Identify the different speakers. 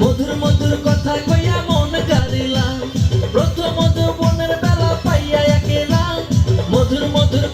Speaker 1: মধুর মধুর কথা কইয়া মন গাড়িলাম প্রথম মধু বনের বেলা পাইয়া একেলা মধুর মধুর